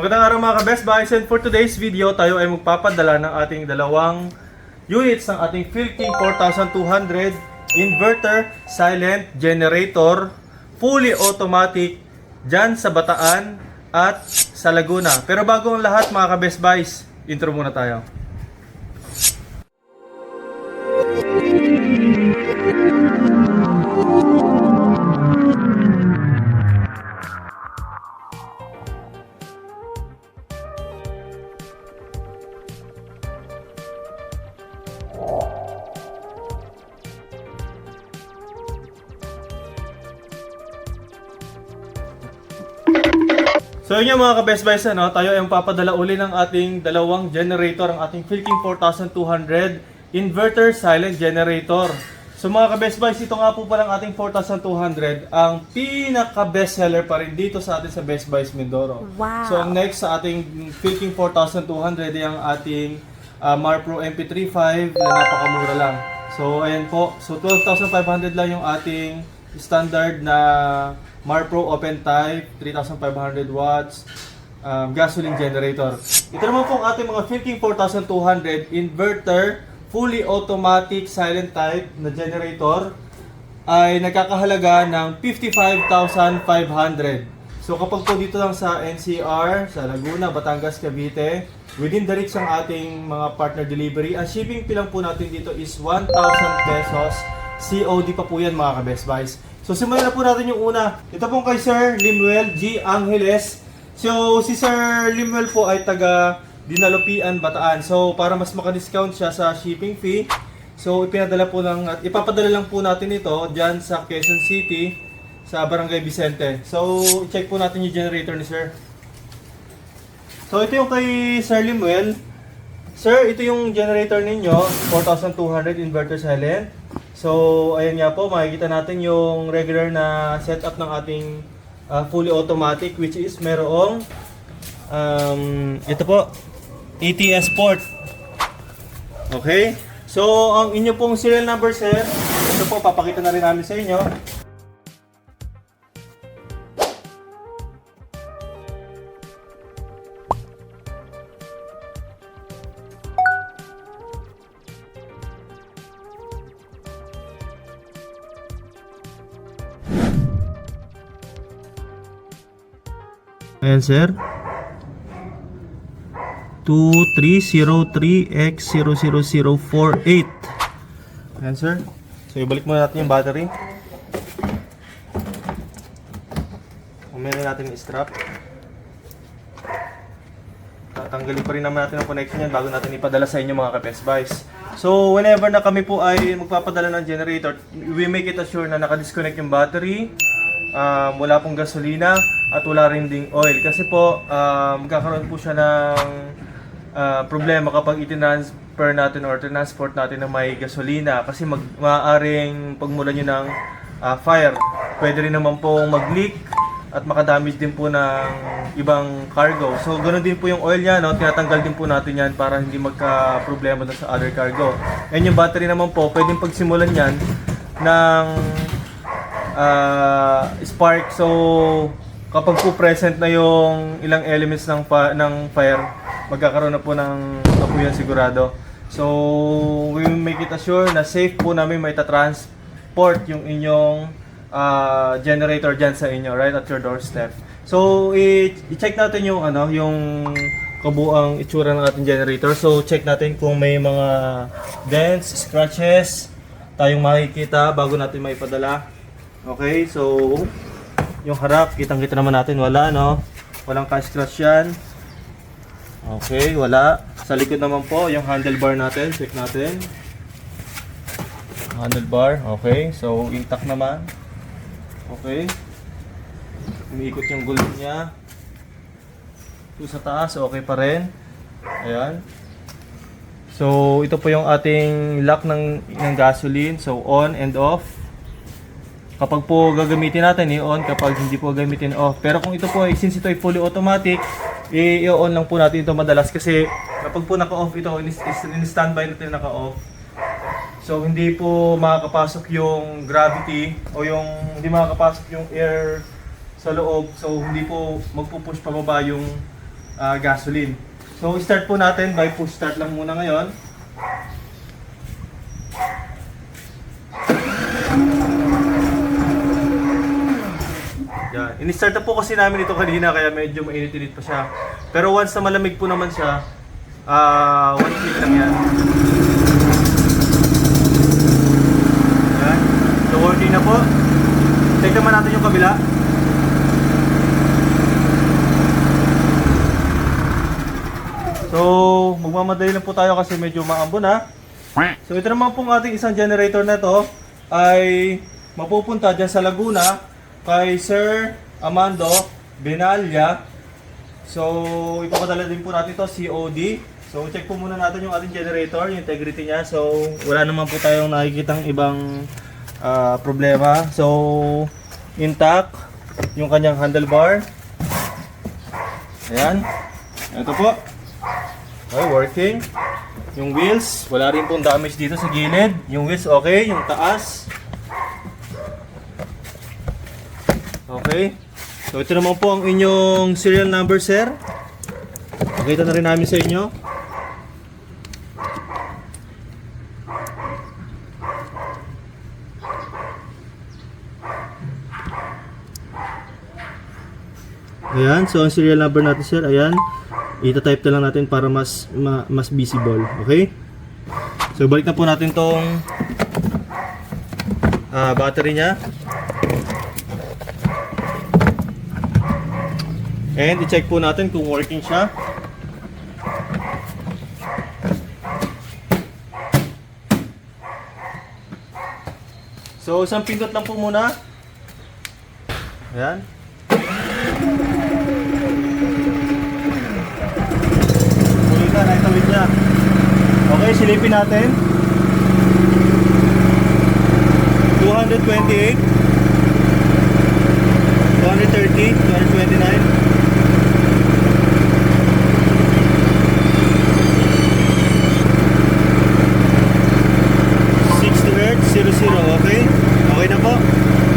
Magandang araw mga ka-Best Buys and for today's video tayo ay magpapadala ng ating dalawang units ng ating Philking 4200 inverter silent generator fully automatic dyan sa Bataan at sa Laguna. Pero bago ang lahat mga ka-Best Buys, intro muna tayo. Yun yung mga ka-Best Buys, ano, tayo ay papadala uli ng ating dalawang generator, ang ating Philking 4200 inverter silent generator. So mga ka-Best Buys, ito nga po palang ating 4200, ang pinaka-best seller pa rin dito sa atin sa Best Buys Mindoro. Wow. So ang next sa ating Philking 4200 ay ang ating uh, Marpro MP35 na napakamura lang. So ayan po, so 12,500 lang yung ating standard na Marpro Open Type 3,500 watts um, gasoline generator. Ito naman po ang ating mga Philking 4200 inverter fully automatic silent type na generator ay nagkakahalaga ng 55,500. So kapag po dito lang sa NCR, sa Laguna, Batangas, Cavite, within the reach ng ating mga partner delivery, ang shipping fee po natin dito is 1,000 pesos. COD pa po yan mga ka-Best Buys. So simulan na po natin yung una. Ito pong kay Sir Limuel G. Angeles. So si Sir Limuel po ay taga Dinalupian, Bataan. So para mas maka-discount siya sa shipping fee, so ipinadala po lang at ipapadala lang po natin ito diyan sa Quezon City sa Barangay Vicente. So i-check po natin yung generator ni Sir. So ito yung kay Sir Limuel. Sir, ito yung generator ninyo, 4200 inverter silent. So, ayan nga po, makikita natin yung regular na setup ng ating uh, fully automatic which is merong um, ito po, ATS port. Okay? So, ang inyo pong serial number, sir, ito po, papakita na rin namin sa inyo. Sir. 2303X00048. Ayan, sir. So, ibalik muna natin yung battery. Umili natin yung strap. Tatanggalin pa rin naman natin ang connection yan bago natin ipadala sa inyo mga ka-Best Buys. So, whenever na kami po ay magpapadala ng generator, we make it assure na naka-disconnect yung battery, um, wala pong gasolina, at wala rin ding oil. Kasi po, um, magkakaroon po siya ng ah, problema kapag itinransfer natin or transport natin na may gasolina. Kasi mag maaaring pagmulan nyo ng ah, fire, pwede rin naman pong mag-leak at makadamage din po ng ibang cargo. So, ganoon din po yung oil niya, no? tinatanggal din po natin yan para hindi magka-problema sa other cargo. And yung battery naman po, pwedeng pagsimulan yan ng ah, spark. So, kapag po present na yung ilang elements ng, ng fire, magkakaroon na po ng kapuyan sigurado. So, we will make it assure na safe po namin may transport yung inyong ah, generator dyan sa inyo, right at your doorstep. So, i-check natin yung ano, yung kabuang itsura ng ating generator. So, check natin kung may mga dents, scratches tayong makikita bago natin maipadala. Okay, so yung harap, kitang-kita naman natin, wala no. Walang ka-scratch yan. Okay, wala. Sa likod naman po, yung handlebar natin, check natin. Handlebar, okay. So, intact naman. Okay. Umiikot yung gulong niya. Ito sa taas, okay pa rin. Ayan. So, ito po yung ating lock ng, ng gasoline. So, on and off. Kapag po gagamitin natin, i-on. Kapag hindi po gagamitin, off. Pero kung ito po, since ito ay fully automatic, i-on lang po natin ito madalas. Kasi kapag po naka-off ito, in, in standby natin naka-off. So, hindi po makakapasok yung gravity o yung hindi makakapasok yung air sa loob. So, hindi po magpupush pababa yung ah, gasoline. So, start po natin by push start lang muna ngayon. Yan. In-start na po kasi namin ito kanina kaya medyo mainit-init pa siya. Pero once na malamig po naman siya, ah one click lang yan. Yan. So working na po. Check naman natin yung kabila. So, magmamadali lang po tayo kasi medyo maambon ha. So ito naman pong ating isang generator na to ay mapupunta dyan sa Laguna kay Sir Amando Benalya. So ipapadala din po natin to COD. So check po muna natin yung ating generator, yung integrity niya. So wala naman po tayong nakikitang ibang ah, problema. So intact yung kanyang handlebar. Ayan. Ito po. Okay, working. Yung wheels, wala rin pong damage dito sa gilid. Yung wheels okay, yung taas. Okay. So ito naman po ang inyong serial number, sir. Pakita na rin namin sa inyo. Ayan, so ang serial number natin sir, ayan. Ita-type na lang natin para mas ma- mas visible, okay? So balik na po natin tong ah, battery niya. And i-check po natin kung working siya. So isang pindot lang po muna. Ayan. Tuloy na, naitawid niya. Okay, silipin natin. 228 230 229 60 Hz, 00, okay? Okay na po.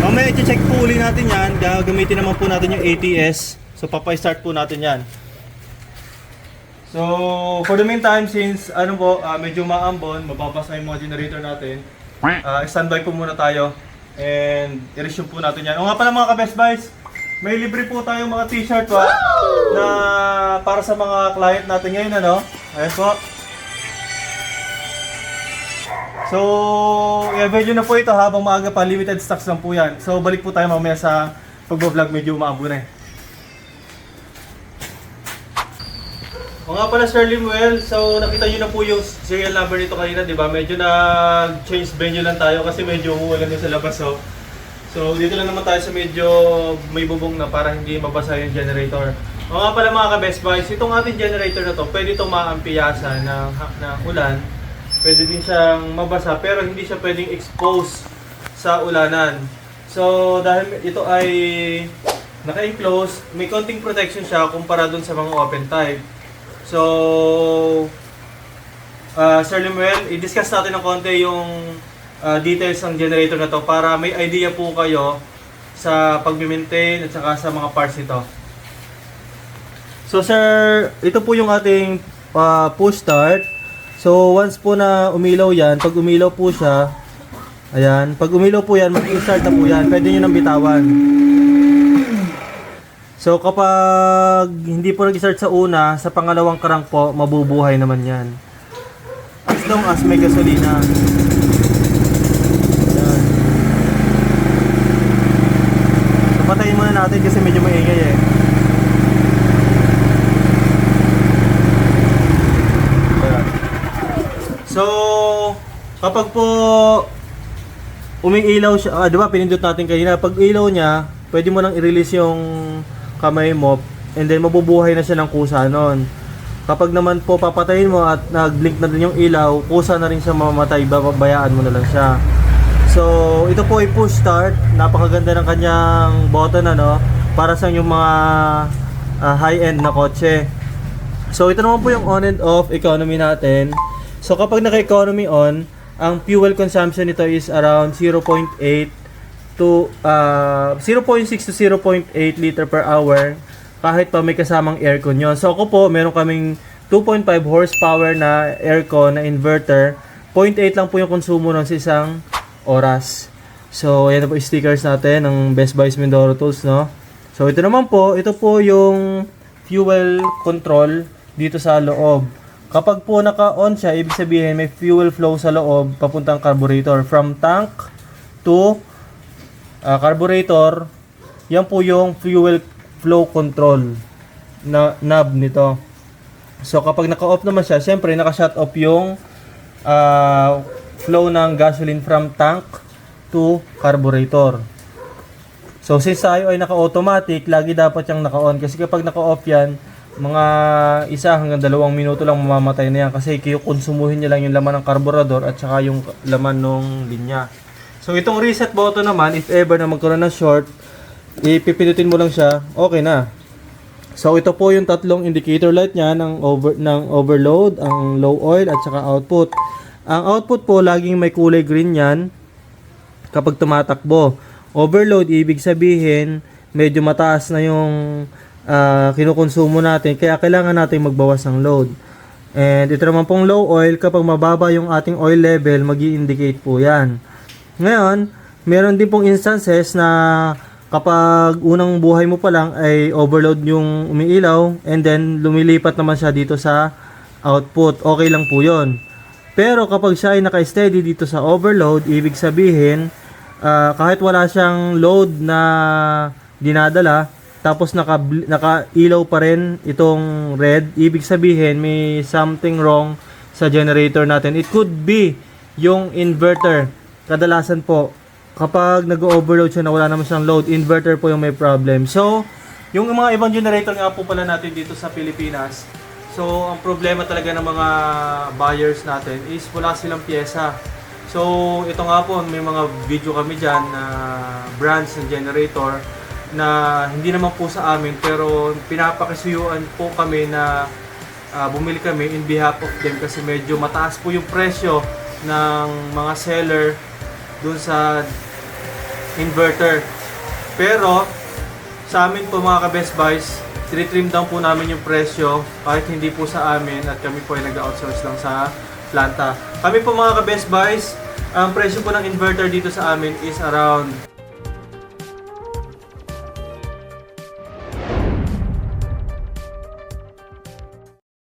Mamaya i-check po uli natin yan. Gagamitin naman po natin yung ATS. So, papay-start po natin yan. So, for the meantime, since ano po, ah, medyo maambon, mababasa yung mga generator natin, ah, standby po muna tayo. And i-resume po natin yan. O nga pala mga ka-Best Buys, may libre po tayong mga t-shirt pa na para sa mga client natin ngayon, ano? Ayan po. So, i-avail na po ito habang maaga pa. Limited stocks lang po yan. So, balik po tayo mamaya sa pag-vlog. Medyo maabo na eh. O nga pala Sir Limuel, so nakita nyo na po yung serial number nito kanina, di ba? Medyo nag-change venue lang tayo kasi medyo umuulan sa labas. So, so dito lang naman tayo sa medyo may bubong na para hindi mabasa yung generator. O nga pala mga ka-best buys, itong ating generator na to, pwede itong maampiyasan ng, ng ulan. Pwede din siyang mabasa pero hindi siya pwedeng expose sa ulanan. So dahil ito ay naka-enclose, may konting protection siya kumpara dun sa mga open type. So, uh, Sir Lemuel, i-discuss natin ng konti yung uh, details ng generator na to para may idea po kayo sa pag-maintain at saka sa mga parts nito. So sir, ito po yung ating uh, push start. So once po na umilaw yan, pag umilaw po siya, ayan, pag umilaw po yan, mag-start na po yan, pwede nyo nang bitawan. So kapag hindi po nag-start sa una, sa pangalawang crank po, mabubuhay naman yan. As long as may gasolina. Ayan. So patayin muna natin kasi medyo maingay eh. Ayan. So, kapag po umiilaw siya, ah, di ba pinindot natin kanina, pag ilaw niya, pwede mo nang i-release yung kamay mo and then mabubuhay na siya ng kusa nun. Kapag naman po papatayin mo at nag-blink na din yung ilaw, kusa na rin siya mamamatay, babayaan mo na lang siya. So, ito po ay push start. Napakaganda ng kanyang button ano para sa yung mga ah, high-end na kotse. So, ito naman po yung on and off economy natin. So, kapag naka-economy on, ang fuel consumption nito is around 0.8 to uh, 0.6 to 0.8 liter per hour. kahit pa may kasamang aircon yon. So ako po, meron kaming 2.5 horsepower na aircon na inverter. 0.8 lang po yung konsumo ng sa isang oras. So, ayan na po stickers natin ng Best Buy Mindoro Tools, no? So, ito naman po, ito po yung fuel control dito sa loob. Kapag po naka-on siya, ibig sabihin may fuel flow sa loob papuntang carburetor. From tank to ah, carburetor, yan po yung fuel flow control na knob nito. So kapag naka-off naman siya, syempre naka-shut off yung ah, flow ng gasoline from tank to carburetor. So since tayo ay naka-automatic, lagi dapat yung naka-on kasi kapag naka-off yan, mga isa hanggang dalawang minuto lang mamamatay na yan kasi konsumuhin niya lang yung laman ng carburetor at saka yung laman ng linya. So itong reset button naman, if ever na magkaroon ng short, ipipindutin mo lang siya, okay na. So ito po yung tatlong indicator light niya ng over ng overload, ang low oil at saka output. Ang output po laging may kulay green yan kapag tumatakbo. Overload ibig sabihin medyo mataas na yung ah, kinukonsumo natin kaya kailangan natin magbawas ng load. And ito naman pong low oil kapag mababa yung ating oil level, magi-indicate po 'yan. Ngayon, meron din pong instances na kapag unang buhay mo pa lang ay overload yung umiilaw and then lumilipat naman siya dito sa output. Okay lang po yon. Pero kapag siya ay naka-steady dito sa overload, ibig sabihin ah, kahit wala siyang load na dinadala, tapos naka, naka-ilaw pa rin itong red, ibig sabihin may something wrong sa generator natin. It could be yung inverter. Kadalasan po, kapag nag-overload siya na wala naman siyang load, inverter po yung may problem. So, yung mga ibang generator nga po pala natin dito sa Pilipinas, so ang problema talaga ng mga buyers natin is wala silang pyesa. So, ito nga po, may mga video kami dyan na brands ng generator na hindi naman po sa amin pero pinapakisuyuan po kami na ah, bumili kami in behalf of them kasi medyo mataas po yung presyo ng mga seller dun sa inverter. Pero sa amin po mga ka-Best Buys, trim down po namin yung presyo kahit hindi po sa amin at kami po ay nag-outsource lang sa planta. Kami po mga ka-Best Buys, ang presyo po ng inverter dito sa amin is around